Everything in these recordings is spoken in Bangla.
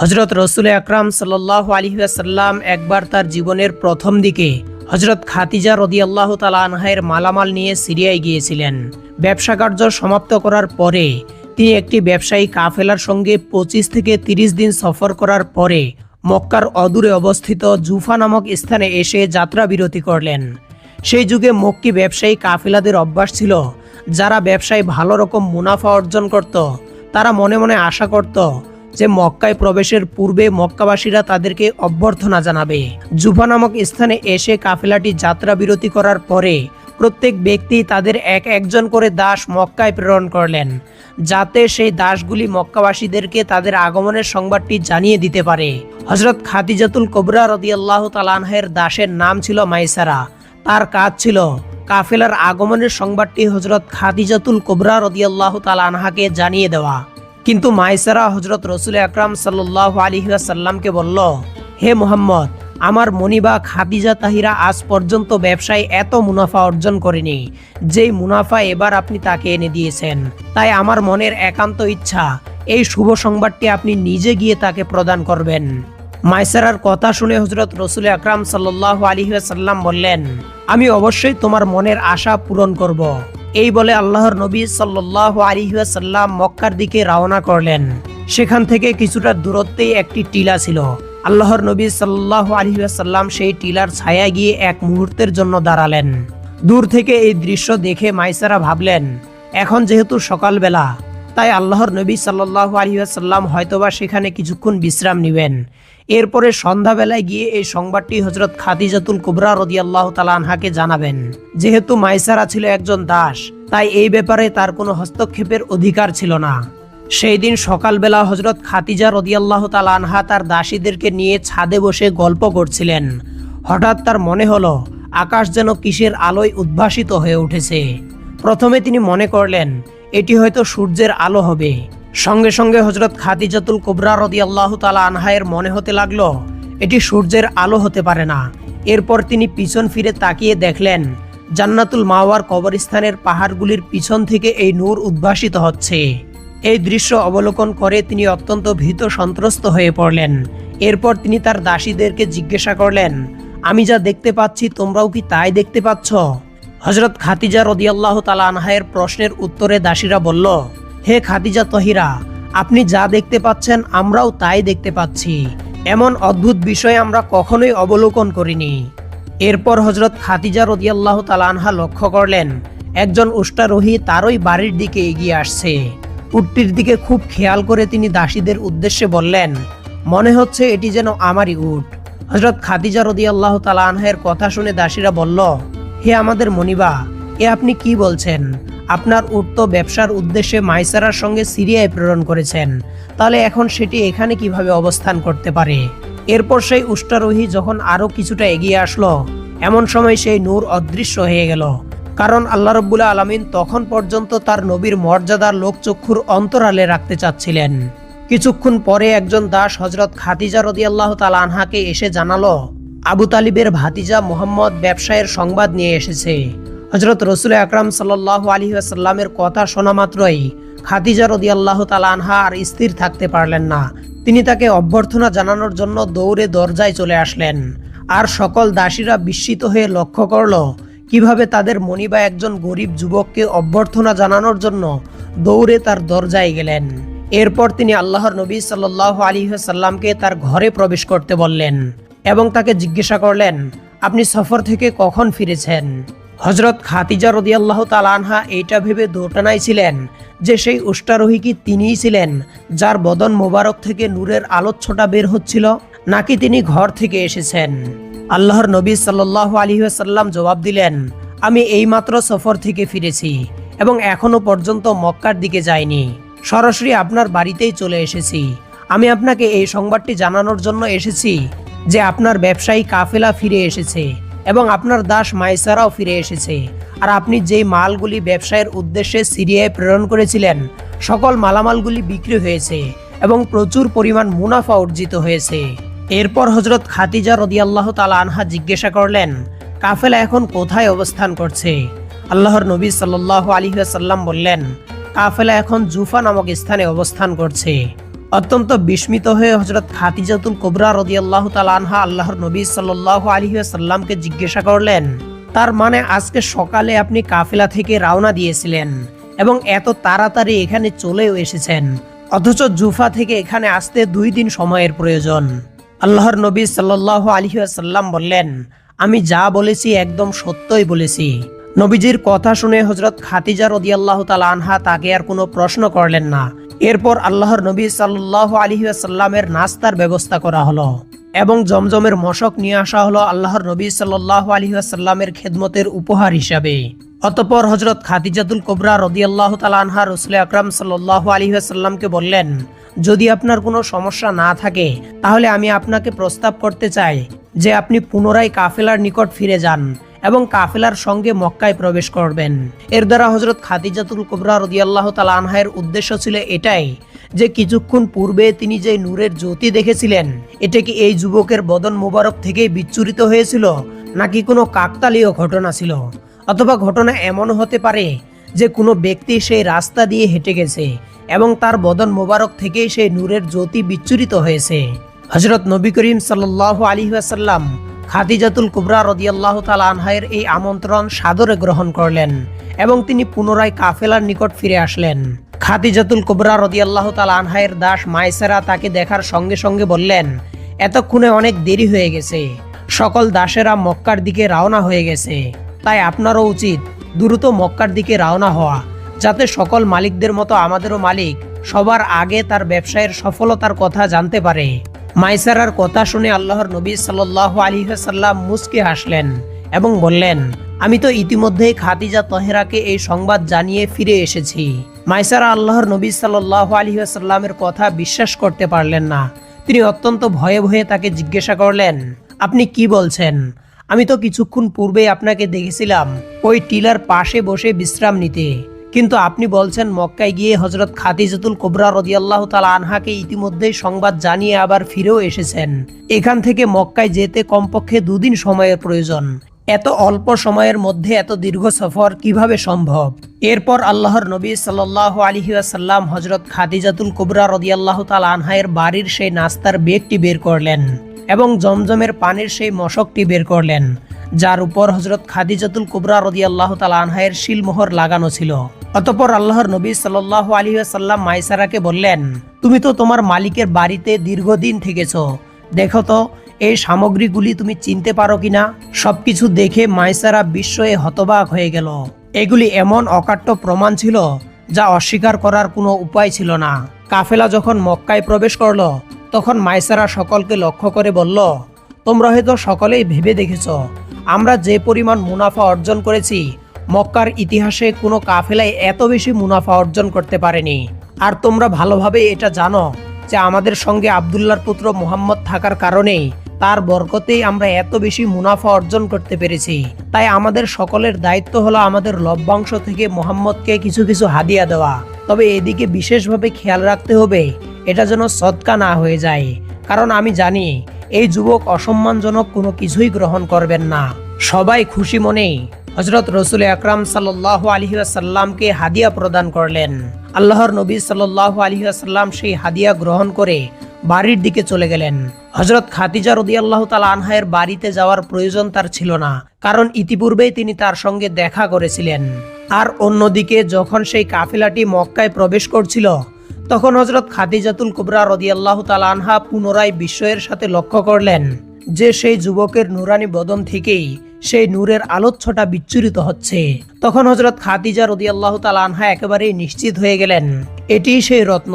হজরত রসুল আকরাম সাল্লাহ আলহিহাসাল্লাম একবার তার জীবনের প্রথম দিকে হজরত খাতিজা রদিয়াল্লাহ তালা আনহায়ের মালামাল নিয়ে সিরিয়ায় গিয়েছিলেন। ব্যবসা কার্য সমাপ্ত করার পরে তিনি একটি ব্যবসায়ী কাফেলার সঙ্গে পঁচিশ থেকে তিরিশ দিন সফর করার পরে মক্কার অদূরে অবস্থিত জুফা নামক স্থানে এসে যাত্রা বিরতি করলেন। সেই যুগে মক্কি ব্যবসায়ী কাফেলাদের অভ্যাস ছিল, যারা ব্যবসায় ভালো রকম মুনাফা অর্জন করত, তারা মনে মনে আশা করত যে মক্কায় প্রবেশের পূর্বে মক্কাবাসীরা তাদেরকে অভ্যর্থনা জানাবে। জুফা নামক স্থানে এসে কাফেলাটি যাত্রা বিরতি করার পরে প্রত্যেক ব্যক্তি তাদের এক একজন করে দাস মক্কায় প্রেরণ করলেন, যাতে সেই দাসগুলি মক্কাবাসীদেরকে তাদের আগমনের সংবাদটি জানিয়ে দিতে পারে। হজরত খাদিজাতুল কবরা রদিয়াল্লাহ তালানহের দাসের নাম ছিল মাইসারা। তার কাজ ছিল কাফেলার আগমনের সংবাদটি হজরত খাদিজাতুল কোবরা রদিয়াল্লাহ তালানহাকে জানিয়ে দেওয়া। কিন্তু মাইসারা হজরত রসুল আকরাম সাল্লাহ আলিহাসাল্লামকে বলল, হে মোহাম্মদ, আমার মনিবা খাদিজা তাহিরা আজ পর্যন্ত ব্যবসায় এত মুনাফা অর্জন করেনি, যেই মুনাফা এবার আপনি তাকে এনে দিয়েছেন। তাই আমার মনের একান্ত ইচ্ছা, এই শুভ সংবাদটি আপনি নিজে গিয়ে তাকে প্রদান করবেন। মাইসারার কথা শুনে হজরত রসুল আকরাম সাল্লাহ আলিহাসাল্লাম বললেন, আমি অবশ্যই তোমার মনের আশা পূরণ করব। এই বলে আল্লাহর নবী সাল্লাহ আলিহাসাল্লাম মক্কার দিকে রওনা করলেন। সেখান থেকে কিছুটা দূরত্বেই একটি টিলা ছিল। আল্লাহর নবী সাল্লাহ আলহিহাসাল্লাম সেই টিলার ছায়া গিয়ে এক মুহূর্তের জন্য দাঁড়ালেন। দূর থেকে এই দৃশ্য দেখে মাইসারা ভাবলেন, এখন যেহেতু সকালবেলা, তাই আল্লাহর নবী সাল্লাহ আলহিহাসাল্লাম হয়তোবা সেখানে কিছুক্ষণ বিশ্রাম নেবেন। এরপরে সন্ধ্যাবেলায় গিয়ে এই সংবাদটি হজরত খাদিজাতুল কুবরা রদিয়াল্লাহ তালানহাকে জানাবেন। যেহেতু মাইসারা ছিল একজন দাস, তাই এই ব্যাপারে তার কোনো হস্তক্ষেপের অধিকার ছিল না। সেই দিন সকালবেলা হজরত খাতিজা রদিয়াল্লাহ তালানহা তার দাসীদেরকে নিয়ে ছাদে বসে গল্প করছিলেন। হঠাৎ তার মনে হলো, আকাশ যেন কিসের আলোয় উদ্ভাসিত হয়ে উঠেছে। প্রথমে তিনি মনে করলেন, এটি হয়তো সূর্যের আলো হবে। সঙ্গে সঙ্গে হজরত খাদিজাতুল কোবরা রদি আল্লাহ তালা আনহায়ের মনে হতে লাগল, এটি সূর্যের আলো হতে পারে না। এরপর তিনি পিছন ফিরে তাকিয়ে দেখলেন, জান্নাতুল মাওয়ার কবরস্থানের পাহাড়গুলির পিছন থেকে এই নূর উদ্ভাসিত হচ্ছে। এই দৃশ্য অবলোকন করে তিনি অত্যন্ত ভীত সন্ত্রস্ত হয়ে পড়লেন। এরপর তিনি তার দাসীদেরকে জিজ্ঞাসা করলেন, আমি যা দেখতে পাচ্ছি, তোমরাও কি তাই দেখতে পাচ্ছ? হজরত খাতিজা রদিয়াল্লাহ তালা আনহায়ের প্রশ্নের উত্তরে দাসীরা বলল হে খাদিজা তহিরা, আপনি যা দেখতে পাচ্ছেন আমরাও তাই দেখতে পাচ্ছি। এমন অদ্ভুত বিষয় আমরা কখনোই অবলোকন করিনি। এরপর হজরত খাদিজা রদিয়াল্লাহ তালানহা লক্ষ্য করলেন, একজন উষ্টারোহী তারই বাড়ির দিকে এগিয়ে আসছে। উটটির দিকে খুব খেয়াল করে তিনি দাসীদের উদ্দেশ্যে বললেন, মনে হচ্ছে এটি যেন আমারই উট। হজরত খাদিজা রদিয়াল্লাহ তালানহের কথা শুনে দাসীরা বলল, হে আমাদের মনিবা, এ আপনি কি বলছেন? আপনার উট তো ব্যবসার উদ্দেশ্যে মাইসারার সঙ্গে সিরিয়ায় প্রেরণ করেছেন। তাহলে এখন সেটি এখানে কীভাবে অবস্থান করতে পারে? এরপর সেই উষ্টারোহী যখন আরও কিছুটা এগিয়ে আসলো, এমন সময় সেই নূর অদৃশ্য হয়ে গেল। কারণ আল্লাহ রব্বুল্লা আলমিন তখন পর্যন্ত তার নবীর মর্যাদার লোকচক্ষুর অন্তরালে রাখতে চাচ্ছিলেন। কিছুক্ষণ পরে একজন দাস হজরত খাতিজা রদি আল্লাহ আনহাকে এসে জানালো, আবু তালিবের ভাতিজা মোহাম্মদ ব্যবসায়ের সংবাদ নিয়ে এসেছে। হজরত রসুল আকরাম সাল্লাহ আলী আসাল্লামের কথা শোনা মাত্রই খাদিজা রদি আল্লাহ আনহা আর স্থির থাকতে পারলেন না। তিনি তাকে অভ্যর্থনা জানানোর জন্য দৌড়ে দরজায় চলে আসলেন। আর সকল দাসীরা বিস্মিত হয়ে লক্ষ্য করল, কীভাবে তাদের মনিবা একজন গরিব যুবককে অভ্যর্থনা জানানোর জন্য দৌড়ে তার দরজায় গেলেন। এরপর তিনি আল্লাহর নবী সাল্লাহ আলী সাল্লামকে তার ঘরে প্রবেশ করতে বললেন এবং তাকে জিজ্ঞাসা করলেন, আপনি সফর থেকে কখন ফিরেছেন? হজরত খাতিজা রদিয়াল্লাহ তালানহা এইটা ভেবে দোটানায় ছিলেন যে সেই উষ্টারোহী কি তিনিই ছিলেন, যার বদন মোবারক থেকে নূরের আলোচ্ছটা বের হচ্ছিল, নাকি তিনি ঘর থেকে এসেছেন। আল্লাহর নবী সাল্লাহ আলহিহাসাল্লাম জবাব দিলেন, আমি এইমাত্র সফর থেকে ফিরেছি এবং এখনও পর্যন্ত মক্কার দিকে যাইনি। সরাসরি আপনার বাড়িতেই চলে এসেছি। আমি আপনাকে এই সংবাদটি জানানোর জন্য এসেছি যে আপনার ব্যবসায়ী কাফেলা ফিরে এসেছে। এবং আপনার দাস মাইসারাও ফিরে এসেছে। আর আপনি যেই মালগুলি ব্যবসায়ের উদ্দেশ্যে সিরিয়ায় প্রেরণ করেছিলেন, সকল মালামালগুলি বিক্রি হয়েছে এবং প্রচুর পরিমাণ মুনাফা অর্জিত হয়েছে। এরপর হজরত খাতিজা রদিয়াল্লাহ তালা আনহা জিজ্ঞাসা করলেন, কাফেলা এখন কোথায় অবস্থান করছে? আল্লাহর নবী সাল্লাহ আলী সাল্লাম বললেন, কাফেলা এখন জুফা নামক স্থানে অবস্থান করছে। অত্যন্ত বিস্মিত হয়ে হজরত খাতিজাতুল কোবরা রদিয়াল্লাহ তাল আনহা আল্লাহর নবী সাল্লাহ আলী সাল্লামকে জিজ্ঞাসা করলেন, তার মানে আজকে সকালে আপনি কাফেলা থেকে রওনা দিয়েছিলেন এবং এত তাড়াতাড়ি এখানে চলেও এসেছেন? অথচ জুফা থেকে এখানে আসতে দুই দিন সময়ের প্রয়োজন। আল্লাহর নবী সাল্লাহ আলী সাল্লাম বললেন, আমি যা বলেছি একদম সত্যই বলেছি। নবীজির কথা শুনে হজরত খাতিজা রদিয়াল্লাহ তাল আনহা তাকে আর কোনো প্রশ্ন করলেন না। এরপর আল্লাহর নবী সাল্লাহ আলী সাল্লামের নাস্তার ব্যবস্থা করা হলো এবং জমজমের মশক নিয়ে আসা হলো আল্লাহর নবী সাল্লাহ আলী সাল্লামের খেদমতের উপহার হিসাবে। অতপর হজরত খাতিজাতুল কোবরা রদিয়াল্লাহ তালানহা রসুল আকরাম সাল্লাহ আলী সাল্লামকে বললেন, যদি আপনার কোনো সমস্যা না থাকে, তাহলে আমি আপনাকে প্রস্তাব করতে চাই যে আপনি পুনরায় কাফেলার নিকট ফিরে যান। এবং কাফেলার সঙ্গে মক্কায় প্রবেশ করবেন। এর দ্বারা হজরত খাদিজাতুল কুবরা রদিয়াল্লাহ তালা আনহায়ের উদ্দেশ্য ছিল এটাই যে কিছুক্ষণ পূর্বে তিনি যে নূরের জ্যোতি দেখেছিলেন, এটা কি এই যুবকের বদন মোবারক থেকে বিচ্ছুরিত হয়েছিল, নাকি কোনো কাকতালীয় ঘটনা ছিল? অথবা ঘটনা এমন হতে পারে যে কোনো ব্যক্তি সেই রাস্তা দিয়ে হেঁটে গেছে এবং তার বদন মোবারক থেকেই সেই নূরের জ্যোতি বিচ্ছুরিত হয়েছে। হজরত নবী করিম সাল্লাহ আলী আসাল্লাম খাদিজাতুল কুবরা রদিয়াল্লাহ তাল আনহায়ের এই আমন্ত্রণ সাদরে গ্রহণ করলেন এবং তিনি পুনরায় কাফেলার নিকট ফিরে আসলেন। খাদিজাতুল কুবরা রদিয়াল্লাহ তাল আনহায়ের দাস মাইসেরা তাকে দেখার সঙ্গে সঙ্গে বললেন, এতক্ষণে অনেক দেরি হয়ে গেছে। সকল দাসেরা মক্কার দিকে রওনা হয়ে গেছে। তাই আপনারও উচিত দ্রুত মক্কার দিকে রওনা হওয়া, যাতে সকল মালিকদের মতো আমাদেরও মালিক সবার আগে তার ব্যবসায়ের সফলতার কথা জানতে পারে। মাইসারার কথা শুনে আল্লাহর নবী সাল্লাহ আলী সাল্লাম মুসকে হাসলেন এবং বললেন, আমি তো ইতিমধ্যেই খাদিজা তহেরাকে এই সংবাদ জানিয়ে ফিরে এসেছি। মাইসারা আল্লাহর নবী সাল্লাহ আলী সাল্লামের কথা বিশ্বাস করতে পারলেন না। তিনি অত্যন্ত ভয়ে ভয়ে তাকে জিজ্ঞাসা করলেন, আপনি কি বলছেন? আমি তো কিছুক্ষণ পূর্বেই আপনাকে দেখেছিলাম, ওই টিলার পাশে বসে বিশ্রাম নিতে। কিন্তু আপনি বলছেন, মক্কায় গিয়ে হজরত খাদিজাতুল কোবরা রদিয়াল্লাহ তালা আনহাকে ইতিমধ্যেই সংবাদ জানিয়ে আবার ফিরেও এসেছেন। এখান থেকে মক্কায় যেতে কমপক্ষে দুদিন সময়ের প্রয়োজন। এত অল্প সময়ের মধ্যে এত দীর্ঘ সফর কীভাবে সম্ভব? এরপর আল্লাহর নবী সাল্লাহ আলহিউসাল্লাম হজরত খাদিজাতুল কোবরা রদিয়াল্লাহ তাল আনহায়ের বাড়ির সেই নাস্তার বেগটি বের করলেন এবং জমজমের পানির সেই মশকটি বের করলেন। যার উপর হজরত খাদিজাতুল কুবরা রদি আল্লাহ তালা শিলমোহর লাগানো ছিল। অতপর আল্লাহর নবী সাল্লাহ আলী সাল্লাম মাইসারাকে বললেন, তুমি তো তোমার মালিকের বাড়িতে দীর্ঘদিন থেকেছ। দেখো তো, এই সামগ্রীগুলি তুমি চিনতে পারো কিনা? সবকিছু দেখে মাইসারা বিস্ময়ে হতবাক হয়ে গেল। এগুলি এমন অকাট্য প্রমাণ ছিল যা অস্বীকার করার কোনো উপায় ছিল না। কাফেলা যখন মক্কায় প্রবেশ করল, তখন মাইসারা সকলকে লক্ষ্য করে বলল, তোমরা হয়তো সকলেই ভেবে দেখেছ আমরা যে পরিমাণ মুনাফা অর্জন করেছি, মক্কার ইতিহাসে কোনো কাফেলায় এত বেশি মুনাফা অর্জন করতে পারেনি। আর তোমরা ভালোভাবে এটা জানো যে আমাদের সঙ্গে আবদুল্লার পুত্র মুহাম্মদ থাকার কারণেই তার বরকতেই আমরা এত বেশি মুনাফা অর্জন করতে পেরেছি। তাই আমাদের সকলের দায়িত্ব হলো আমাদের লভ্যাংশ থেকে মোহাম্মদকে কিছু কিছু হাদিয়া দেওয়া। তবে এদিকে বিশেষভাবে খেয়াল রাখতে হবে, এটা যেন সৎকা না হয়ে যায়। কারণ আমি জানি এই যুবক অসম্মানজনক কোনো কিছুই গ্রহণ করবেন না। সবাই খুশি মনেই হজরত রসুল আকরাম সাল্লাহ আলহিহাসাল্লামকে হাদিয়া প্রদান করলেন। আল্লাহর নবী সাল্লাহ আলহিহাসাল্লাম সেই হাদিয়া গ্রহণ করে বাড়ির দিকে চলে গেলেন। হজরত খাতিজা রদি আল্লাহ তালা আনহায়ের বাড়িতে যাওয়ার প্রয়োজন তার ছিল না, কারণ ইতিপূর্বেই তিনি তার সঙ্গে দেখা করেছিলেন। আর অন্যদিকে যখন সেই কাফিলাটি মক্কায় প্রবেশ করছিল তখন হজরত খাদিজাতুল কুবরা রদিয়াল্লাহ আনহা পুনরায় বিস্ময়ের সাথে লক্ষ্য করলেন যে সেই যুবকের নুরানি বদন থেকেই সেই নূরের আলোচ্ছটা বিচ্ছুরিত হচ্ছে। তখন হজরত খাদিজা রদিয়াল্লাহ আনহা একেবারেই নিশ্চিত হয়ে গেলেন এটিই সেই রত্ন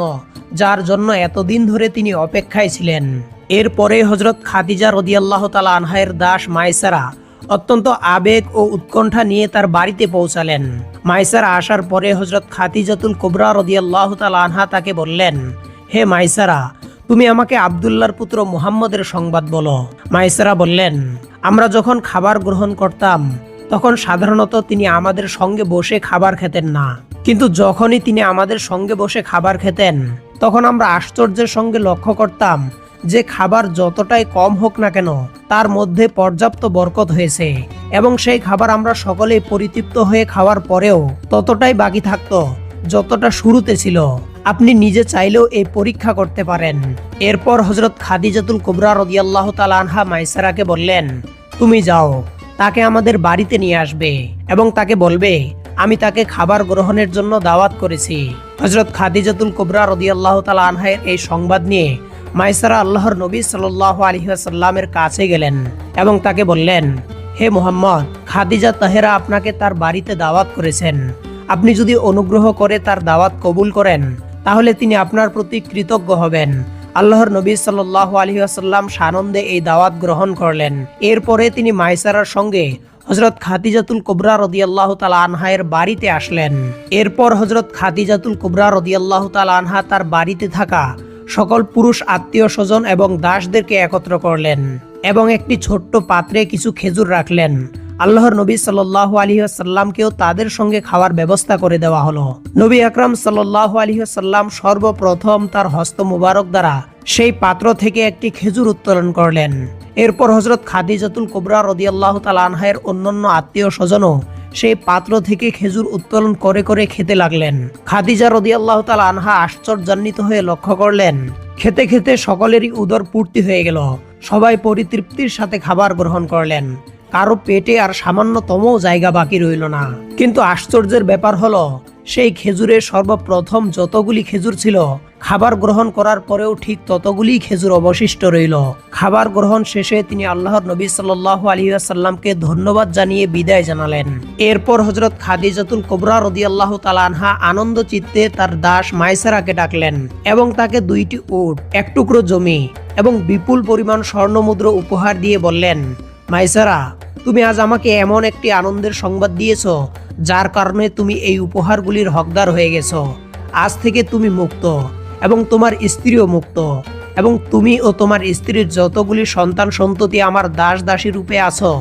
যার জন্য এতদিন ধরে তিনি অপেক্ষায় ছিলেন। এরপরে হজরত খাদিজা রদিয়াল্লাহ তালা আনহায়ের দাস মাইসারা অত্যন্ত আবেগ ও উৎকণ্ঠা নিয়ে তার বাড়িতে পৌঁছালেন। মাইসারা আসার পরে হজরত খাতিজাতুল কোবরা রদিয়াল্লাহ তাল আনহা তাকে বললেন, হে মাইসারা, তুমি আমাকে আবদুল্লার পুত্র মুহাম্মদের সংবাদ বলো। মাইসারা বললেন, আমরা যখন খাবার গ্রহণ করতাম, তখন সাধারণত তিনি আমাদের সঙ্গে বসে খাবার খেতেন না। কিন্তু যখনই তিনি আমাদের সঙ্গে বসে খাবার খেতেন, তখন আমরা আশ্চর্যের সঙ্গে লক্ষ্য করতাম যে খাবার যতটাই কম হোক না কেন, তার মধ্যে পর্যাপ্ত বরকত হয়েছে। এবং সেই খাবার আমরা সকলেই পরিতৃপ্ত হয়ে খাওয়ার পরেও ততটাই বাকি থাকতো, যতটা শুরুতে ছিল। আপনি নিজে চাইলেও এই পরীক্ষা করতে পারেন। এরপর হজরত খাদিজাতুল কুবরা রদিয়াল্লাহ আনহা মাইসারাকে বললেন, তুমি যাও, তাকে আমাদের বাড়িতে নিয়ে আসবে এবং তাকে বলবে, আমি তাকে খাবার গ্রহণের জন্য দাওয়াত করেছি হজরত খাদিজাতুল কুবরা রদিয়াল্লাহ তালা আনহায়ের এই সংবাদ নিয়ে মাইসারা আল্লাহর নবী সাল্লাহ আলহিহাসাল্লামের কাছে গেলেন এবং তাকে বললেন, হে মোহাম্মদ, খাদিজা তাহেরা আপনাকে তার বাড়িতে দাওয়াত করেছেন। আপনি যদি অনুগ্রহ করে তার দাওয়াত কবুল করেন, তাহলে তিনি আপনার প্রতি কৃতজ্ঞ হবেন। আল্লাহর নবী সাল্লাহ আলহিহাসাল্লাম সানন্দে এই দাওয়াত গ্রহণ করলেন। এরপরে তিনি মাইসারার সঙ্গে হজরত খাদিজাতুল কুবরা রদিয়াল্লাহ তালা আনহায়ের বাড়িতে আসলেন। এরপর হজরত খাদিজাতুল কুবরা রদিয়াল্লাহ তালা আনহা তার বাড়িতে থাকা সকল পুরুষ আত্মীয় স্বজন এবং দাসদেরকে একত্র করলেন এবং একটি ছোট্ট পাত্রে কিছু খেজুর রাখলেন। আল্লাহর নবী সাল্লাহ আলহিহাসাল্লামকেও তাদের সঙ্গে খাওয়ার ব্যবস্থা করে দেওয়া হলো। নবী আকরাম সাল্লাহ আলহিহাসাল্লাম সর্বপ্রথম তার হস্ত মুবারক দ্বারা সেই পাত্র থেকে একটি খেজুর উত্তোলন করলেন। এরপর হজরত খাদিজাতুল কুবরা রদিয়াল্লাহ তাল আনহায়ের অন্যান্য আত্মীয় স্বজনও সেই পাত্র থেকে খেজুর উত্তোলন করে করে খেতে লাগলেন। খাদিজা রদিয়াল্লাহ তাল আনহা আশ্চর্যান্বিত হয়ে লক্ষ্য করলেন, খেতে খেতে সকলেরই উদর পূর্তি হয়ে গেল। সবাই পরিতৃপ্তির সাথে খাবার গ্রহণ করলেন। কারও পেটে আর সামান্যতম জায়গা বাকি রইল না। কিন্তু আশ্চর্যের ব্যাপার হলো, সেই খেজুরে সর্বপ্রথম যতগুলি খেজুর ছিল, খাবার গ্রহণ করার পরেও ঠিক ততগুলি খেজুর অবশিষ্ট রইল। খাবার গ্রহণ শেষে তিনি আল্লাহর নবী সাল্লাহ আসাল্লামকে ধন্যবাদ জানিয়ে বিদায় জানালেন। এরপর হজরত খাদিজাতুল কোবরা রদি আল্লাহ তালানহা আনন্দ চিত্তে তার দাস মাইসারাকে ডাকলেন এবং তাকে দুইটি উট, এক টুকরো জমি এবং বিপুল পরিমাণ স্বর্ণমুদ্র উপহার দিয়ে বললেন মাইসারা, তুমি আজ আমাকে এমন একটি আনন্দের সংবাদ দিয়েছ, যার কারণে তুমি এই উপহারগুলির হকদার হয়ে গেছো। আজ থেকে তুমি মুক্ত, এবং তোমার স্ত্রীও মুক্ত, এবং তুমি ও তোমার স্ত্রীর যতগুলি সন্তান সন্ততি আমার দাস দাসী রূপে আছো,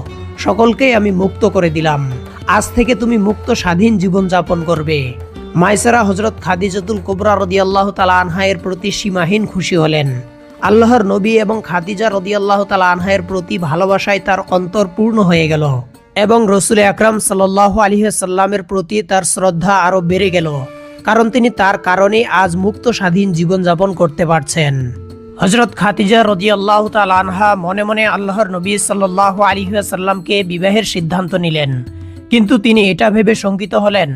সকলকেই আমি মুক্ত করে দিলাম। আজ থেকে তুমি মুক্ত স্বাধীন জীবন যাপন করবে। মাইসারা হজরত খাদিজাতুল কোবরা রদিয়াল্লাহ তালা আনহায়ের প্রতি সীমাহীন খুশি হলেন। আল্লাহর নবী এবং খাদিজা রদিয়াল্লাহ তালা আনহায়ের প্রতি ভালোবাসায় তার অন্তর পূর্ণ হয়ে গেল এবং রসুল আকরাম সাল্লাহ আলহিহাল্লামের প্রতি তার শ্রদ্ধা আরও বেড়ে গেল, কারণ তিনি তার কারণে আজ মুক্ত স্বাধীন জীবনযাপন করতে পারছেন। হজরত খাতিজা রদিয়াল্লাহ তাল আনহা মনে মনে আল্লাহর নবী সাল্লাহ আলিহাসাল্লামকে বিবাহের সিদ্ধান্ত নিলেন, কিন্তু তিনি এটা ভেবে শঙ্কিত হলেন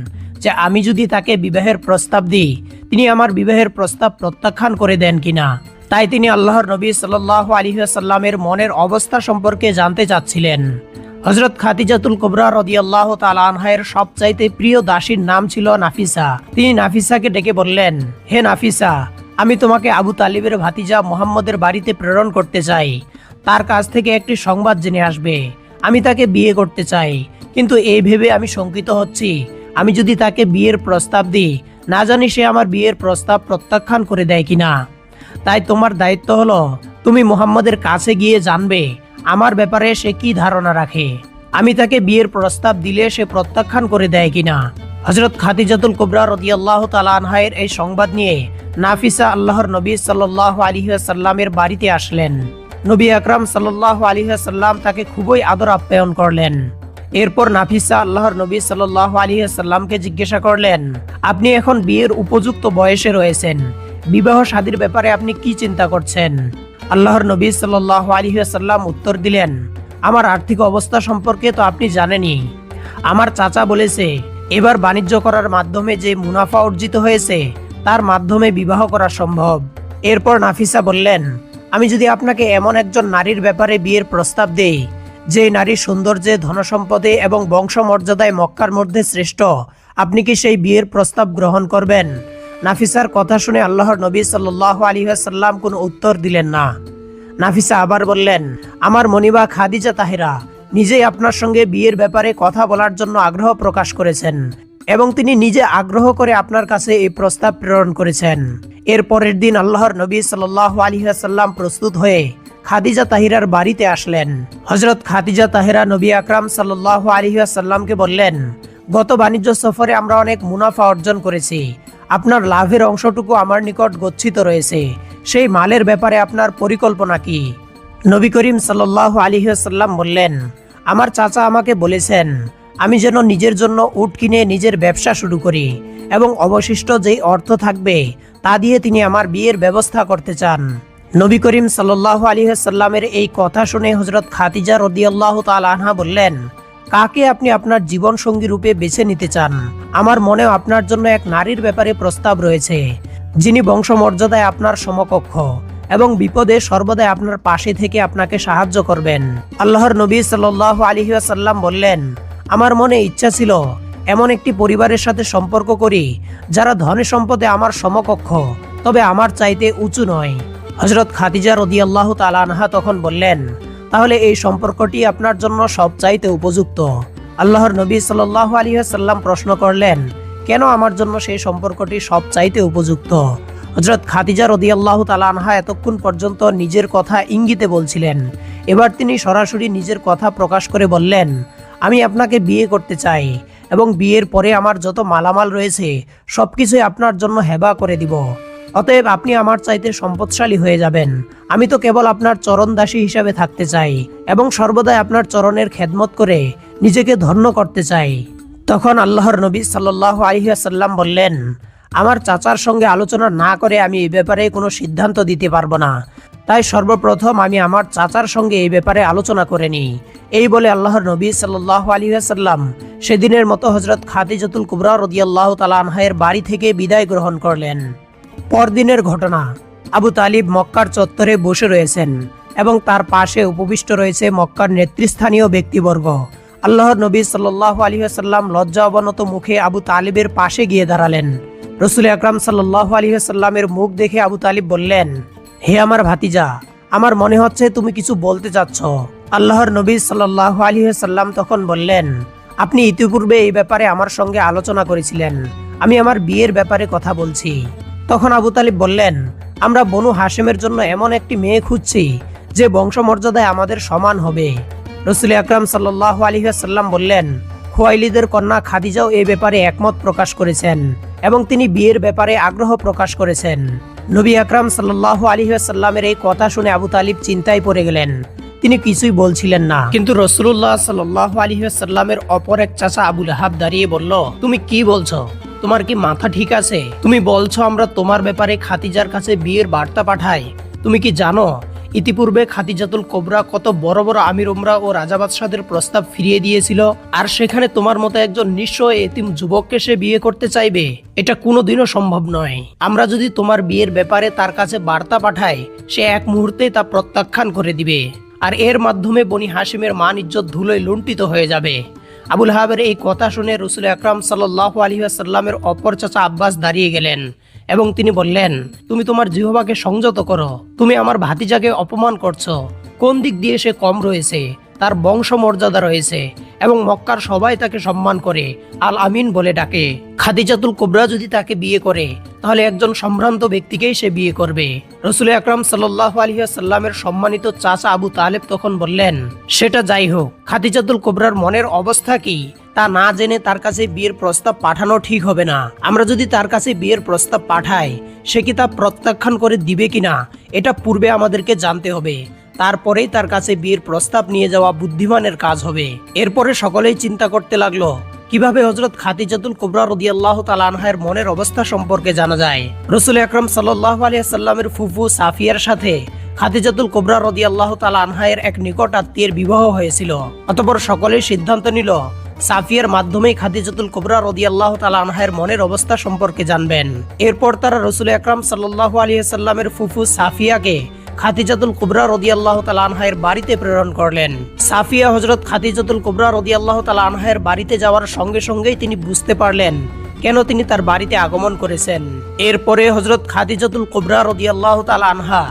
যে আমি যদি তাকে বিবাহের প্রস্তাব দিই, তিনি আমার বিবাহের প্রস্তাব প্রত্যাখ্যান করে দেন কিনা। তাই তিনি আল্লাহর নবী সাল্লাহ আলিহাসাল্লামের মনের অবস্থা সম্পর্কে জানতে চাচ্ছিলেন। হজরত খাতিজাতুল কোবরা রদিয়াল্লাহ তাল আনহায়ের সবচাইতে প্রিয় দাসীর নাম ছিল নাফিসা। তিনি নাফিসাকে ডেকে বললেন, হে নাফিসা, আমি তোমাকে আবু তালিবের ভাতিজা মোহাম্মদের বাড়িতে প্রেরণ করতে চাই। তার কাছ থেকে একটি সংবাদ জেনে আসবে। আমি তাকে বিয়ে করতে চাই। কিন্তু এই ভেবে আমি শঙ্কিত হচ্ছি। আমি যদি তাকে বিয়ের প্রস্তাব দিই, না জানি সে আমার বিয়ের প্রস্তাব প্রত্যাখ্যান করে দেয় কিনা। তাই তোমার দায়িত্ব হলো, তুমি মোহাম্মদের কাছে গিয়ে জানবে আমার ব্যাপারে সে কি ধারণা রাখে। আমি তাকে বিয়ের প্রস্তাব দিলে সে প্রত্যাখ্যান করে দেয় কিনা। হজরত খাদিজাতুল কুবরা রদিয়াল্লাহ তালানহায়ের এই সংবাদ নিয়ে নাফিসা আল্লাহর নবী সাল্লাহ আলিহাসাল্লামের বাড়িতে আসলেন। নবী আকরাম সাল্লাহ আলিহাসাল্লাম তাকে খুবই আদর আপ্যায়ন করলেন। এরপর নাফিসা আল্লাহর নবী সাল্লাহ আলিহাসাল্লামকে জিজ্ঞাসা করলেন, আপনি এখন বিয়ের উপযুক্ত বয়সে রয়েছেন। বিবাহ শাদীর ব্যাপারে আপনি কি চিন্তা করছেন? আল্লাহর নবী সাল্লাহ আলহিহাসাল্লাম উত্তর দিলেন, আমার আর্থিক অবস্থা সম্পর্কে তো আপনি জানেনই। আমার চাচা বলেছে, এবার বাণিজ্য করার মাধ্যমে যে মুনাফা অর্জিত হয়েছে, তার মাধ্যমে বিবাহ করা সম্ভব। এরপর নাফিসা বললেন, আমি যদি আপনাকে এমন একজন নারীর ব্যাপারে বিয়ের প্রস্তাব দেই যে নারী সৌন্দর্যে ধনসম্পদে এবং বংশমর্যাদায় মক্কার মধ্যে শ্রেষ্ঠ। আপনি কি সেই বিয়ের প্রস্তাব গ্রহণ করবেন? নাফিসার কথা শুনে আল্লাহর নবী সাল্লাহ আলিহাসাল্লাম কোনো উত্তর দিলেন না। নাফিসা আবার বললেন, আমার মনিবা খাদিজা তাহেরা নিজেই আপনার সঙ্গে বিয়ের ব্যাপারে কথা বলার জন্য আগ্রহ প্রকাশ করেছেন এবং তিনি নিজে আগ্রহ করে আপনার কাছে এই প্রস্তাব প্রেরণ করেছেন। এর পরের দিন আল্লাহর নবী সাল্লাহ আলিহাসাল্লাম প্রস্তুত হয়ে খাদিজা তাহিরার বাড়িতে আসলেন। হজরত খাদিজা তাহিরা নবী আকরাম সাল্লাহ আলিহাসাল্লামকে বললেন, গত বাণিজ্য সফরে আমরা অনেক মুনাফা অর্জন করেছি। আপনার লাভের অংশটুকু আমার নিকট গচ্ছিত রয়েছে। সেই মালের ব্যাপারে আপনার পরিকল্পনা কি? নবী করিম সাল্লাহ আলিহাসাল্লাম বললেন, আমার চাচা আমাকে বলেছেন, আমি যেন নিজের জন্য উট কিনে নিজের ব্যবসা শুরু করি এবং অবশিষ্ট যেই অর্থ থাকবে তা দিয়ে তিনি আমার বিয়ের ব্যবস্থা করতে চান। নবী করিম সাল্লাহ সাল্লামের এই কথা শুনে হজরত খাতিজা রদিয়াল্লাহ তাল আনহা বললেন, কাকে আপনি আপনার জীবন সঙ্গী রূপে বেছে নিতে চান? আমার মনেও আপনার জন্য এক নারীর ব্যাপারে প্রস্তাব রয়েছে, যিনি বংশমর্যাদায় আপনার সমকক্ষ এবং বিপদে সর্বদাই আপনার পাশে থেকে আপনাকে সাহায্য করবেন। আল্লাহর নবী সাল্লাহ আলী সাল্লাম বললেন, আমার মনে ইচ্ছা ছিল এমন একটি পরিবারের সাথে সম্পর্ক করি, যারা ধনে সম্পদে আমার সমকক্ষ, তবে আমার চাইতে উঁচু নয়। হজরত খাদিজা রদি আল্লাহ তালানহা তখন বললেন, তাহলে এই সম্পর্কটি আপনার জন্য সবচাইতে উপযুক্ত। আল্লাহর নবী সাল্লাহ আলী সাল্লাম প্রশ্ন করলেন, কেন আমার জন্য সেই সম্পর্কটি সবচাইতে উপযুক্ত? হজরত খাদিজা রদিয়াল্লাহ তালানহা এতক্ষণ পর্যন্ত নিজের কথা ইঙ্গিতে বলছিলেন। এবার তিনি সরাসরি নিজের কথা প্রকাশ করে বললেন, আমি আপনাকে বিয়ে করতে চাই এবং বিয়ের পরে আমার যত মালামাল রয়েছে সব কিছুই আপনার জন্য হেবা করে দিব। অতএব আপনি আমার চাইতে সম্পদশালী হয়ে যাবেন। আমি তো কেবল আপনার চরণ দাসী হিসাবে থাকতে চাই এবং সর্বদাই আপনার চরণের খেদমত করে নিজেকে ধন্য করতে চাই। তখন আল্লাহর নবী সাল্লাহ আলহিহাসাল্লাম বললেন, আমার চাচার সঙ্গে আলোচনা না করে আমি এই ব্যাপারে কোনো সিদ্ধান্ত দিতে পারব না। তাই সর্বপ্রথম আমি আমার চাচার সঙ্গে এই ব্যাপারে আলোচনা করে নিই। এই বলে আল্লাহর নবী সাল্লাহ আলী সাল্লাম সেদিনের মতো হজরত খাদিজাতুল কুবরা রদিয়াল্লাহ তালা আনহায়ের বাড়ি থেকে বিদায় গ্রহণ করলেন। পরদিনের ঘটনা। আবু তালিব মক্কার চত্বরে বসে রয়েছেন এবং তার পাশে উপবিষ্ট রয়েছে মক্কার নেতৃস্থানীয় ব্যক্তিবর্গ। আল্লাহর নবী সাল্লাহ আলী সাল্লাম লজ্জা অবনত মুখে আবু তালিবের পাশে গিয়ে দাঁড়ালেন। রসুল আকরাম সাল্লাহ আলী সাল্লামের মুখ দেখে আবু তালিব বললেন, হে আমার ভাতিজা, আমার মনে হচ্ছে তুমি কিছু বলতে চাচ্ছ। আল্লাহর নবী সাল্লাহ আলী সাল্লাম তখন বললেন, আপনি ইতিপূর্বে এই ব্যাপারে আমার সঙ্গে আলোচনা করেছিলেন। আমি আমার বিয়ের ব্যাপারে কথা বলছি। তখন আবু তালিব বললেন, আমরা বনু হাশেমের জন্য এমন একটি মেয়ে খুঁজছি যে বংশমর্যাদায় আমাদের সমান হবে। রসুল আকরাম সাল্লাহ আলী সাল্লাম বললেন, খোয়াইলিদের কন্যা খাদিজাও এই ব্যাপারে একমত প্রকাশ করেছেন এবং তিনি বিয়ের ব্যাপারে আগ্রহ প্রকাশ করেছেন। নবী আকরাম সাল্লাহ আলী সাল্লামের এই কথা শুনে আবু তালিব চিন্তায় পড়ে গেলেন। তিনি কিছুই বলছিলেন না। কিন্তু রসুল্লাহ সাল্লাহ আলী সাল্লামের অপর এক চাচা আবুল হাব দাঁড়িয়ে বলল, তুমি কি বলছো? তোমার কি মাথা ঠিক আছে? তুমি বলছো আমরা তোমার ব্যাপারে খাতিজার কাছে বিয়ের বার্তা পাঠাই। তুমি কি জানো, ইতিপূর্বে খাতিজাতুল কোবরা কত বড় বড় আমির উমরা ও রাজা বাদশাদের প্রস্তাব ফিরিয়ে দিয়েছিল, আর সেখানে তোমার মতো একজন নিঃস্ব এতিম যুবককে সে বিয়ে করতে চাইবে? এটা কোনোদিনও সম্ভব নয়। আমরা যদি তোমার বিয়ের ব্যাপারে তার কাছে বার্তা পাঠাই, সে এক মুহূর্তে তা প্রত্যাখ্যান করে দিবে। আর এর মাধ্যমে বনি হাসিমের মান ইজ্জত ধুলোয় লুণ্ঠিত হয়ে যাবে। আবুল হাবের এই কথা শুনে রসুল আকরাম সাল্লাহ আলী আসাল্লামের অপর চাচা আব্বাস দাঁড়িয়ে গেলেন এবং তিনি বললেন, তুমি তোমার জিহবাকে সংযত করো। তুমি আমার ভাতিজাকে অপমান করছ। কোন দিক দিয়ে সে কম রয়েছে? তার বংশ মর্যাদা রয়েছে এবং মক্কার সবাই তাকে সম্মান করে, আল আমিন বলে ডাকে। খাদিজাতুল কোবরা যদি তাকে বিয়ে করে, তাহলে একজন সম্ভ্রান্ত ব্যক্তিকেই সে বিয়ে করবে। রসুল আকরাম সাল্লাহ আলহিহাসাল্লামের সম্মানিত চাচা আবু তালেব তখন বললেন, সেটা যাই হোক, খাদিজাতুল কোবরার মনের অবস্থা কি? তা না জেনে তার কাছে বিয়ের প্রস্তাব পাঠানো ঠিক হবে না। আমরা যদি তার কাছে বিয়ের প্রস্তাব পাঠাই, সে কি তা প্রত্যাখ্যান করে দিবে কিনা? এটা পূর্বে আমাদেরকে জানতে হবে। তারপরেই তার কাছে বিয়ের প্রস্তাব নিয়ে যাওয়া বুদ্ধিমানের কাজ হবে। এরপরে সকলেই চিন্তা করতে লাগল, কীভাবে হজরত খাতিজাতুল কুবরা রদিয়াল্লাহ তালানহায়ের মনের অবস্থা সম্পর্কে জানা যায়। রসুল আকরম সাল্লাহ আলিয়াল্লামের ফুফু সাফিয়ার সাথে খাদিজাতুল কোবরা রদি আল্লাহ তালা আনহায়ের এক নিকট আত্মীয়ের বিবাহ হয়েছিল। অতপর সকলেই সিদ্ধান্ত নিল, সাফিয়ার মাধ্যমেই খাদিজাতুল কোবরা রদি আল্লাহ তালা আনহায়ের মনের অবস্থা সম্পর্কে জানবেন। এরপর তারা রসুল আকরাম সাল্লাহ আলিয়াল্লামের ফুফু সাফিয়াকে খাতিজাতুল কুবরা রদি আল্লাহ তালা আনহায়ের বাড়িতে প্রেরণ করলেন। সাফিয়া হজরত খাতিজাতুল কুবরা রদি আল্লাহ তালা আনহায়ের বাড়িতে যাওয়ার সঙ্গে সঙ্গেই তিনি বুঝতে পারলেন কেন তিনি তার বাড়িতে আগমন করেছেন। এরপরে হজরত খাদিজাতুল কুবরা রদি আল্লাহ তালা আনহা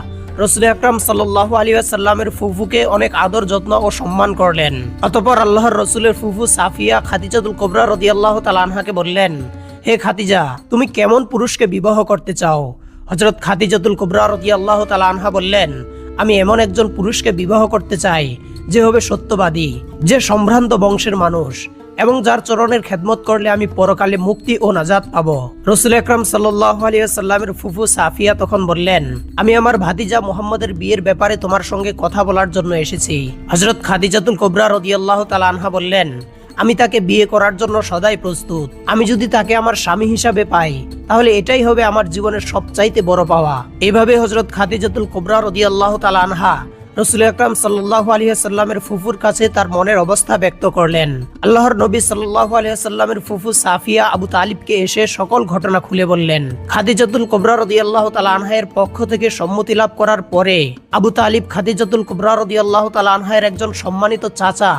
রসুল আকরাম সাল্লাহ আলী সাল্লামের ফুফুকে অনেক আদর, যত্ন ও সম্মান করলেন। অতপর আল্লাহর রসুলের ফুফু সাফিয়া খাদিজাতুল কোবরা রদি আল্লাহ তালানহাকে বললেন, হে খাতিজা তুমি কেমন পুরুষকে বিবাহ করতে চাও? হজরত খাদিজাতুল কোবরা রতি আল্লাহ তালানহা বললেন, আমি এমন একজন পুরুষকে বিবাহ করতে চাই যে হবে সত্যবাদী, যে সম্ভ্রান্ত বংশের মানুষ এবং যার চরণের খেদমত করলে আমি পরকালে মুক্তি ও নাজাত পাবো। রসুল আকরাম সাল্লাহ ফুফু সাফিয়া তখন বললেন, আমি আমার ভাতিজা মোহাম্মদের বিয়ের ব্যাপারে তোমার সঙ্গে কথা বলার জন্য এসেছি। হজরত খাদিজাতুল কোবরা রদিয়াল্লাহ তালা আনহা বললেন আমি তাকে বিয়ে করার জন্য সদাই প্রস্তুত। আমি যদি তাকে আমার স্বামী হিসাবে পাই, তাহলে এটাই হবে আমার জীবনের সবচাইতে বড় পাওয়া। এভাবে হজরত খাদিজাতুল কোবরা রদি আল্লাহ তালা আনহা রসুল আকরাম সাল্লাহ আলিয়াল্লামের ফুফুর কাছে তার মনের অবস্থা ব্যক্ত করলেন। আল্লাহর নবী সাল্লাহ আলিয়াল্লামের ফুফু সাফিয়া আবু তালিবকে এসে সকল ঘটনা খুলে বললেন। খাদিজাতুল কোবরা রদি আল্লাহ তালা আনহায়ের পক্ষ থেকে সম্মতি লাভ করার পরে আবু তালিব খাদিজাতুল কোবরা রদি আল্লাহ তালা আনহায়ের একজন সম্মানিত চাচা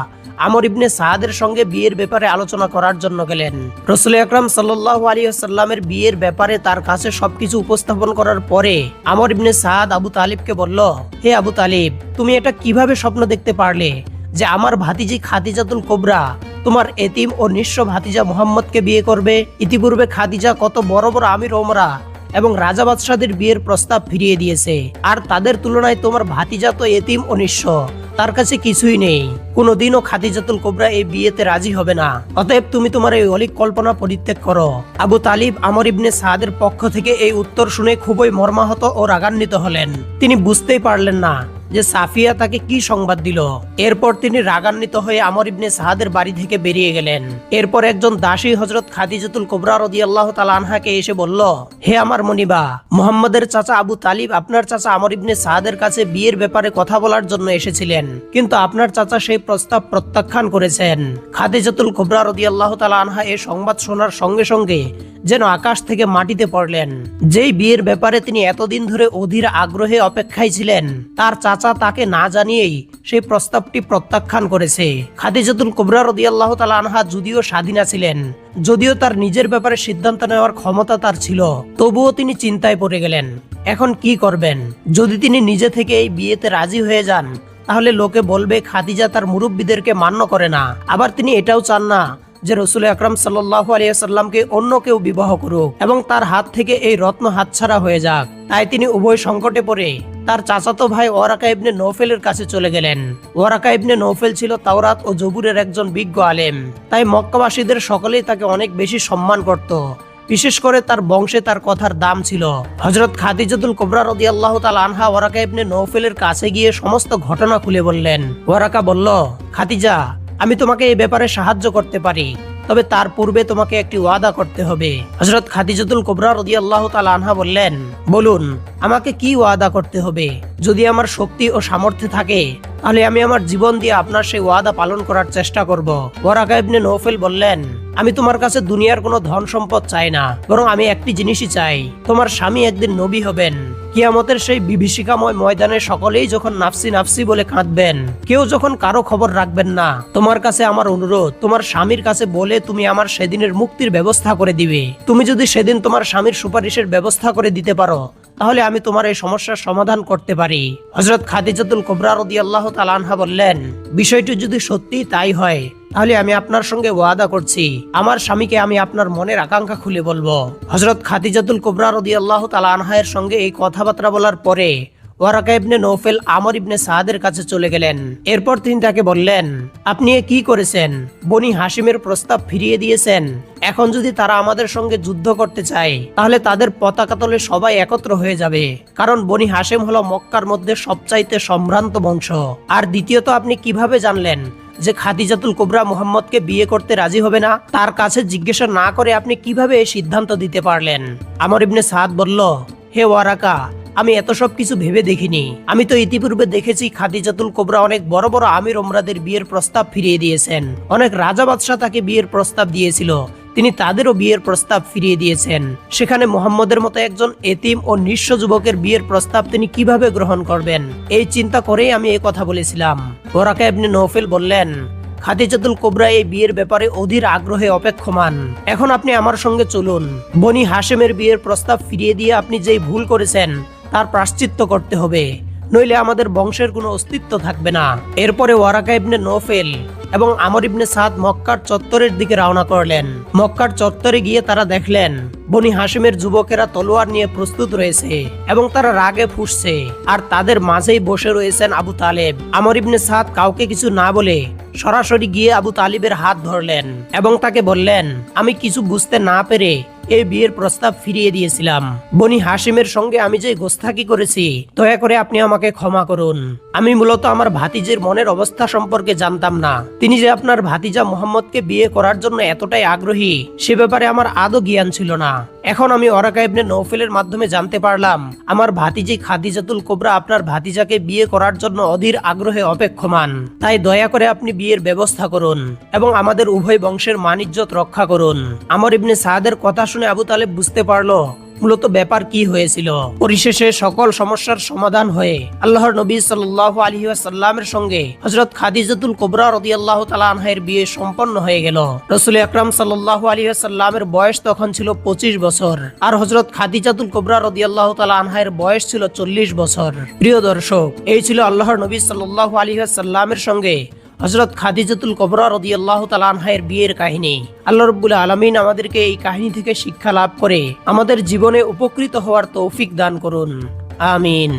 আমর ইবনে সাহাদের সঙ্গে বিয়ের ব্যাপারে আলোচনা করার জন্য গেলেন। রসুল আকরাম সাল্লাহ আলী সাল্লামের বিয়ের ব্যাপারে তার কাছে সবকিছু উপস্থাপন করার পরে আমর ইবনে সাহাদ আবু তালিবকে বলল, হে আবু তালিব, তুমি এটা কীভাবে স্বপ্ন দেখতে পারলে যে আমার ভাতিজি খাদিজাতুল কোবরা তোমার এতিম ও নিঃস্ব ভাতিজা মোহাম্মদকে বিয়ে করবে? ইতিপূর্বে খাদিজা কত বড় বড় আমির ওমরা এবং রাজা বাদশাদের বিয়ের প্রস্তাব ফিরিয়ে দিয়েছে। আর তাদের তুলনায় তোমার ভাতিজা তো এতিম ও নিঃস্ব। তার কাছে কিছুই নেই। কোনোদিনও খাদিজাতুল কোবরা এই বিয়েতে রাজি হবে না। অতএব তুমি তোমার এই অলিক কল্পনা পরিত্যাগ করো। আবু তালিব আমর ইবনে সাদের পক্ষ থেকে এই উত্তর শুনে খুবই মর্মাহত ও রাগান্বিত হলেন। তিনি বুঝতেই পারলেন না যে সাফিয়া তাকে কি সংবাদ দিল? এরপর তিনি রাগান্বিত হয়ে আমর ইবনে সাহাদের বাড়ি থেকে বেরিয়ে গেলেন। এরপর একজন দাসী হজরত খাদিজাতুল কোবরা রদি আল্লাহ আনহাকে এসে বলল, হে আমার মনিবা, মোহাম্মদের চাচা আবু তালিব আপনার চাচা আমর ইবনে সাহাদের কাছে বিয়ের ব্যাপারে কথা বলার জন্য এসেছিলেন। কিন্তু আপনার চাচা সেই প্রস্তাব প্রত্যাখ্যান করেছেন। খাদিজাতুল কোবরা রদি আল্লাহ আনহা এই সংবাদ শোনার সঙ্গে সঙ্গে যেন আকাশ থেকে মাটিতে পড়লেন। যেই বিয়ের ব্যাপারে তিনি এতদিন ধরে অধীর আগ্রহে অপেক্ষায় ছিলেন, তার চাচা তাকে না জানিয়েই সেই প্রস্তাবটি প্রত্যাখ্যান করেছে। খাদিজাতুল কুবরা রদি আল্লাহ তালা আনহা যদিও স্বাধীনা ছিলেন যদিও তার নিজের ব্যাপারে সিদ্ধান্ত নেওয়ার ক্ষমতা তার ছিল, তবুও তিনি চিন্তায় পড়ে গেলেন। এখন কি করবেন? যদি তিনি নিজে থেকে এই বিয়েতে রাজি হয়ে যান, তাহলে লোকে বলবে, খাদিজা তার মুরব্বীদেরকে মান্য করে না। আবার তিনি এটাও চান না যে রসুল আকরাম সাল্লাহ আলিয়াল্লামকে অন্য কেউ বিবাহ করুক এবং তার হাত থেকে এই রত্ন হাতছাড়া হয়ে যাক। তাই তিনি উভয় সংকটে পড়ে। তার চাচাতো ভাই ওয়ারাকা ইবনে নৌফেলের কাছে চলে গেলেন। ওয়ারাকা ইবনে নৌফেল ছিল তাওরাত ও জবুরের একজন বিজ্ঞ আলেম। তাই মক্কাবাসীদের সকলেই তাকে অনেক বেশি সম্মান করত। বিশেষ করে তার বংশে তার কথার দাম ছিল। হজরত খাদিজাতুল কোবরা রদি আল্লাহ তাল আনহা ওয়ারাকা ইবনে নৌফেলের কাছে গিয়ে সমস্ত ঘটনা খুলে বললেন। ওয়ারাকা বলল, খাদিজা আমি তোমাকে এই ব্যাপারে সাহায্য করতে পারি, তবে তার পূর্বে তোমাকে একটি ওয়াদা করতে হবে। হজরত খাদিজাতুল কোবরা রদি আল্লাহ আনহা বললেন, বলুন, আমাকে কি ওয়াদা করতে হবে? যদি আমার শক্তি ও সামর্থ্য থাকে তাহলে আমি আমার জীবন দিয়ে আপনার সেই ওয়াদা পালন করার চেষ্টা করব। ওয়ারাকা ইবনে নৌফেল বললেন, আমি তোমার কাছে দুনিয়ার কোনো ধন সম্পদ চাই না, বরং আমি একটি জিনিসই চাই। তোমার স্বামী একদিন নবী হবেন। কিয়ামতের সেই বিভীষিকাময় ময়দানে সকলেই যখন নাফসি নাফসি বলে কাঁদবেন, কেউ যখন কারও খবর রাখবেন না, তোমার কাছে আমার অনুরোধ, তোমার স্বামীর কাছে বলে তুমি আমার সেদিনের মুক্তির ব্যবস্থা করে দিবে। তুমি যদি সেদিন তোমার স্বামীর সুপারিশের ব্যবস্থা করে দিতে পারো তাহলে আমি তোমার এই সমস্যার সমাধান করতে পারি। হজরত খাদিজাতুল কোবরা রদি আল্লাহ তালানহা বললেন, বিষয়টি যদি সত্যি তাই হয়, তাহলে আমি আপনার সঙ্গে ওয়াদা করছি। আমার স্বামীকে আমি আপনার মনের আকাঙ্ক্ষা খুলে বলব। হজরত খাদিজাতুল কোবরা রদি আল্লাহ তালানহায়ের সঙ্গে এই কথাবার্তা বলার পরে ওয়ারাকা ইবনে নৌফেল আমর ইবনে সাহাদের কাছে চলে গেলেন। এরপর তিনি তাকে বললেন, আপনি কি করেছেন? বনি হাসিমের প্রস্তাব ফিরিয়ে দিয়েছেন। এখন যদি তারা আমাদের সঙ্গে যুদ্ধ করতে চায়, তাহলে তাদের পতাকা তলে সবাই একত্র হয়ে যাবে। কারণ বনি হাসিম হলো মক্কার মধ্যে সবচাইতে সম্ভ্রান্ত বংশ। আর দ্বিতীয়ত আপনি কীভাবে জানলেন যে খাদিজাতুল কোবরা মুহাম্মদকে বিয়ে করতে রাজি হবে না? তার কাছে জিজ্ঞাসা না করে আপনি কীভাবে এই সিদ্ধান্ত দিতে পারলেন? আমর ইবনে সাদ বলল, হে ওয়ারাকা আমি এত সব কিছু ভেবে দেখিনি। আমি তো ইতিপূর্বে দেখেছি খাদিজাতুল কোবরা অনেক বড় বড় আমির ওমরাদের বিয়ের প্রস্তাব ফিরিয়ে দিয়েছেন। অনেক রাজা বাদশাহ তাকে বিয়ের প্রস্তাব দিয়েছিল। তিনি তাদেরও বিয়ের প্রস্তাব ফিরিয়ে দিয়েছেন। সেখানে মোহাম্মদের মতো একজন এতিম ও নিঃস্ব যুবকের বিয়ের প্রস্তাব তিনি কীভাবে গ্রহণ করবেন? এই চিন্তা করেই আমি এই কথা বলেছিলাম। ওরাকা এমনি নৌফেল বললেন, খাদিজাতুল কোবরা এই বিয়ের ব্যাপারে অধীর আগ্রহে অপেক্ষমান। এখন আপনি আমার সঙ্গে চলুন। বনি হাশেমের বিয়ের প্রস্তাব ফিরিয়ে দিয়ে আপনি যেই ভুল করেছেন তার প্রাশ্চিত্য করতে হবে। নইলে আমাদের বংশের কোনো অস্তিত্ব থাকবে না। এরপরে ওয়ারাকা ইবনে নোফেল এবং আমর ইবনে সাদ মক্কার চত্বরের দিকে রওনা করলেন। মক্কার চত্বরে গিয়ে তারা দেখলেন, বনি হাসিমের যুবকেরা তলোয়ার নিয়ে প্রস্তুত রয়েছে এবং তারা রাগে ফুসছে আর তাদের মাঝেই বসে রয়েছেন আবু তালেব। আমর ইবনে সাদ কাউকে কিছু না বলে সরাসরি গিয়ে আবু তালিবের হাত ধরলেন এবং তাকে বললেন, আমি কিছু বুঝতে না পেরে এই বিয়ের প্রস্তাব ফিরিয়ে দিয়েছিলাম। বনি হাসিমের সঙ্গে আমি যে গোস্তাকি করেছি, দয়া করে আপনি আমাকে ক্ষমা করুন। আমি মূলত আমার ভাতিজের মনের অবস্থা সম্পর্কে জানতাম না। তিনি যে আপনার ভাতিজা মোহাম্মদকে বিয়ে করার জন্য এতটাই আগ্রহী, সে ব্যাপারে আমার আদৌ জ্ঞান ছিল না। এখন আমি অরাকা ইবনে নৌফেলের মাধ্যমে জানতে পারলাম, আমার ভাতিজি খাদিজাতুল কোবরা আপনার ভাতিজাকে বিয়ে করার জন্য অধীর আগ্রহে অপেক্ষমান। তাই দয়া করে আপনি বিয়ের ব্যবস্থা করুন এবং আমাদের উভয় বংশের মানিজ্যত রক্ষা করুন। আমার ইবনে সাহাদের কথা শুনে আবু তালেব বুঝতে পারল মূলত ব্যাপার কি হয়েছিল? পরিশেষে সকল সমস্যার সমাধান হয়ে আল্লাহর নবী সাল্লাহ আলী সাল্লামের সঙ্গে হজরত খাদিজাতুল কোবরা রদি আল্লাহ আনহাইয়ের বিয়ে সম্পন্ন হয়ে গেল। রসুল আকরাম সাল্লাহ আলী সাল্লামের বয়স তখন ছিল পঁচিশ বছর আর হজরত খাদিজাতুল কোবরা রদি আল্লাহ আনহাইয়ের বয়স ছিল চল্লিশ বছর। প্রিয় দর্শক, এই ছিল আল্লাহর নবী সাল্লাহ আলী সাল্লামের সঙ্গে হজরত খাদিজাতুল কবরা রদি আল্লাহ তালানহায়ের বিয়ের কাহিনী। আল্লাহ রব্বুল আলমিন আমাদেরকে এই কাহিনী থেকে শিক্ষা লাভ করে আমাদের জীবনে উপকৃত হওয়ার তৌফিক দান করুন। আমিন।